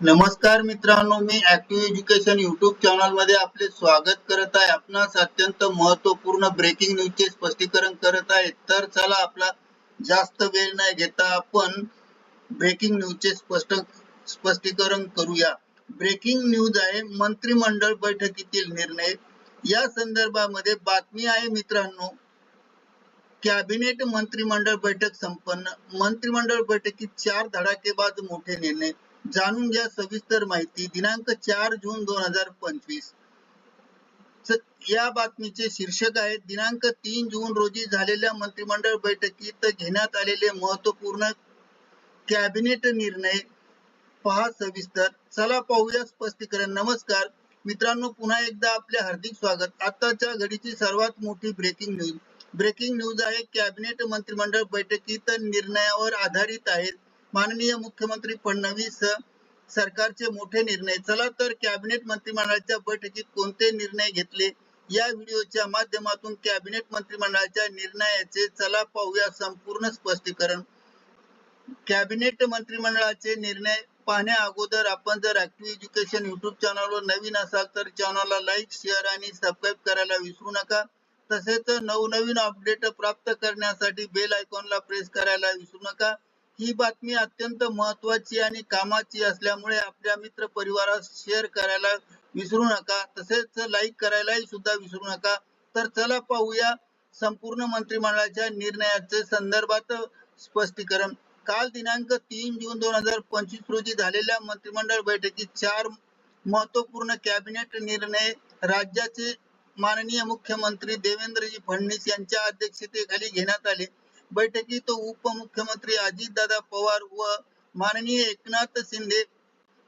नमस्कार मित्रांनो मी ऍक्टिव्ह एज्युकेशन युट्यूब चॅनलमध्ये आपले स्वागत करत आहे. आपणास अत्यंत महत्त्वपूर्ण ब्रेकिंग न्यूजचे स्पष्टीकरण करत आहे. तर चला आपला जास्त वेळ नाही घेता आपण ब्रेकिंग न्यूजचे स्पष्ट स्पष्टीकरण करूया. ब्रेकिंग न्यूज आहे मंत्रिमंडळ बैठकीतील निर्णय. या संदर्भामध्ये बातमी आहे मित्रांनो कॅबिनेट मंत्रिमंडळ बैठक संपन्न. मंत्रिमंडळ बैठकीत चार धडाकेबाज मोठे निर्णय. जाणून घ्या सविस्तर माहिती. दिनांक चार जून दोन हजार पंचवीस. या बातमीचे शीर्षक आहे दिनांक तीन जून रोजी झालेल्या मंत्रिमंडळ बैठकीत घेण्यात आलेले महत्त्वपूर्ण कॅबिनेट निर्णय पहा सविस्तर. चला पाहूया स्पष्टीकरण. नमस्कार. मित्रांनो पुन्हा एकदा आपले हार्दिक स्वागत. आताच्या घडीची सर्वात मोठी ब्रेकिंग न्यूज ब्रेकिंग न्यूज आहे. कॅबिनेट मंत्रिमंडळ बैठकीत निर्णयावर आधारित आहेत. माननीय मुख्यमंत्री फडणवीस सरकारचे मोठे निर्णय. चला तर कॅबिनेट मंत्रिमंडळाच्या बैठकीत कोणते निर्णय घेतले? या व्हिडिओच्या माध्यमातून कॅबिनेट मंत्रिमंडळाच्या निर्णयाचे चला पाहूया संपूर्ण स्पष्टीकरण. कॅबिनेट मंत्रिमंडळाचे निर्णय पाहण्या अगोदर आपण जर ऍक्टिव्ह एज्युकेशन युट्यूब चॅनलवर नवीन असाल तर चॅनलला लाईक शेअर आणि सबस्क्राईब करायला विसरू नका. तसेच नवनवीन अपडेट प्राप्त करण्यासाठी बेल आयकॉनला प्रेस करायला विसरू नका. ही बातमी अत्यंत महत्वाची आणि कामाची असल्यामुळे आपल्या मित्र परिवारास शेअर करायला विसरू नका. तसेच लाईक करायलाही सुद्धा विसरू नका. तर चला पाहूया संपूर्ण मंत्रिमंडळाच्या निर्णयाचे संदर्भात स्पष्टीकरण. काल दिनांक तीन जून दोन हजार पंचवीस रोजी झालेल्या मंत्रिमंडळ बैठकीत चार महत्त्वपूर्ण कॅबिनेट निर्णय राज्याचे माननीय मुख्यमंत्री देवेंद्रजी फडणवीस यांच्या अध्यक्षतेखाली घेण्यात आले. बैठकीत उपमुख्यमंत्री अजितदादा पवार व माननीय एकनाथ शिंदे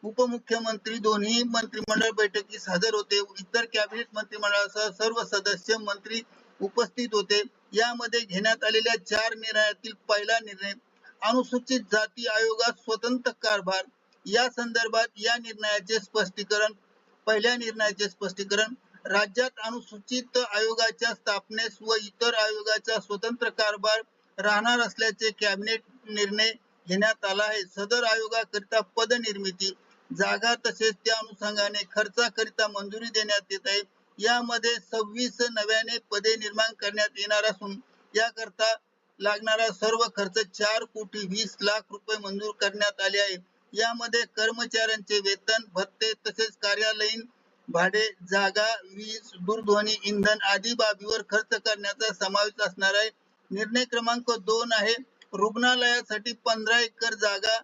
उपमुख्यमंत्री दोन्ही मंत्रिमंडळ बैठकीस हजर होते. इतर कॅबिनेट मंत्रिमंडळासह सर्व सदस्य मंत्री उपस्थित होते. यामध्ये घेण्यात आलेल्या चार निर्णयातील पहिला निर्णय अनुसूचित जाती आयोगात स्वतंत्र कारभार. या संदर्भात या निर्णयाचे स्पष्टीकरण पहिल्या निर्णयाचे स्पष्टीकरण राज्यात अनुसूचित आयोगाच्या स्थापनेस व इतर आयोगाचा स्वतंत्र कारभार राहणार असल्याचे कॅबिनेट निर्णय घेण्यात आला आहे. सदर आयोगाकरिता पद निर्मिती जागा तसेच त्या अनुषंगाने खर्चाकरिता मंजुरी देण्यात येत आहे. यामध्ये सव्वीस नव्याने पदे निर्माण करण्यात येणार असून याकरता लागणारा सर्व खर्च चार कोटी वीस लाख रुपये मंजूर करण्यात आले आहे. यामध्ये कर्मचाऱ्यांचे वेतन भत्ते तसेच कार्यालयीन भाडे जागा वीज दूरध्वनी इंधन आदी बाबीवर खर्च करण्याचा समावेश असणार आहे. निर्णय क्रमांक दोन आहे. रुग्णालयासाठी पंधरा एकर जागा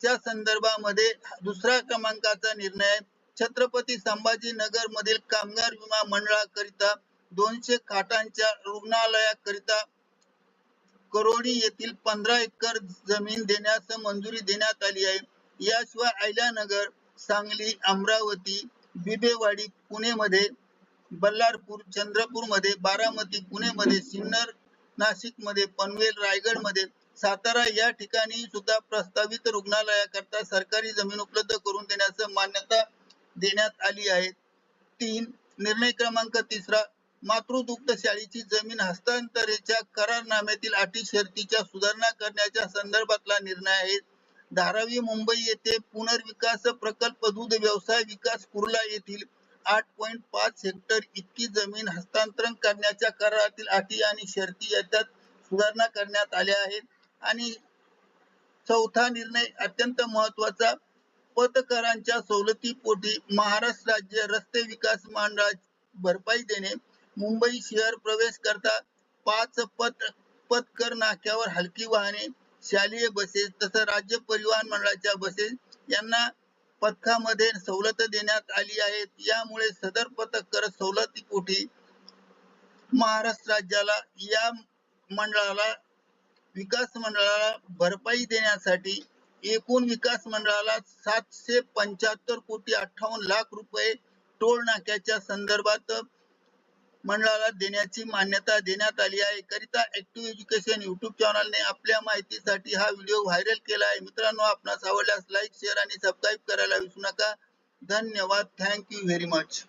च्या संदर्भामध्ये दुसऱ्या क्रमांकाचा निर्णय छत्रपती संभाजीनगर मधील कामगार विमा मंडळाकरिता दोनशे खाटांच्या रुग्णालयाकरिता करोडी येथील पंधरा एकर जमीन देण्यास मंजुरी देण्यात आली आहे. याशिवाय अहिल्यानगर सांगली अमरावती बिबेवाडी पुणे मध्ये बल्लारपूर चंद्रपूरमध्ये बारामती पुणे मध्ये सिन्नर नाशिकमध्ये पनवेल रायगडमध्ये सातारा या ठिकाणी सुद्धा प्रस्तावित रुग्णालयाकरता सरकारी जमीन उपलब्ध करून देण्यास मान्यता देण्यात आली आहे. तीन निर्णय क्रमांक तिसरा मातृदुग्ध शाळेची जमीन हस्तांतरेच्या करारनाम्यातील अटी शर्तीच्या सुधारणा करण्याच्या संदर्भातला निर्णय आहे. धारावी मुंबई येथे पुनर्विकास प्रकल्प दूध व्यवसाय विकास कुर्ला येथील आठ पॉईंट पाच हेक्टर इतकी जमीन हस्तांतरण करण्याच्या करारातील अटी आणि शर्ती याच्यात सुधारणा करण्यात आल्या आहेत. आणि चौथा निर्णय अत्यंत महत्त्वाचा पथकरांच्या सवलतीपोटी महाराष्ट्र राज्य रस्ते विकास मंडळ भरपाई देणे मुंबई शहर प्रवेश करता पाच पथ पथकर नाक्यावर हलकी वाहने शालेय बसेस तसं राज्य परिवहन मंडळाच्या बसेस यांना पथकामध्ये सवलत देण्यात आली आहे. यामुळे सदर पथक कर सवलतीपोटी महाराष्ट्र राज्याला या मंडळाला विकास मंडळाला भरपाई देण्यासाठी एकूण विकास मंडळाला सातशे पंच्याहत्तर कोटी अठ्ठावन्न लाख रुपये टोल नाक्याच्या संदर्भात मंडळाला देण्याची मान्यता देण्यात आली आहे. करिता ऍक्टिव्ह एज्युकेशन युट्यूब चॅनलने आपल्या माहितीसाठी हा व्हिडिओ व्हायरल केला आहे. मित्रांनो आपणास आवडल्यास लाईक शेअर आणि सबस्क्राईब करायला विसरू नका. धन्यवाद. Thank you very much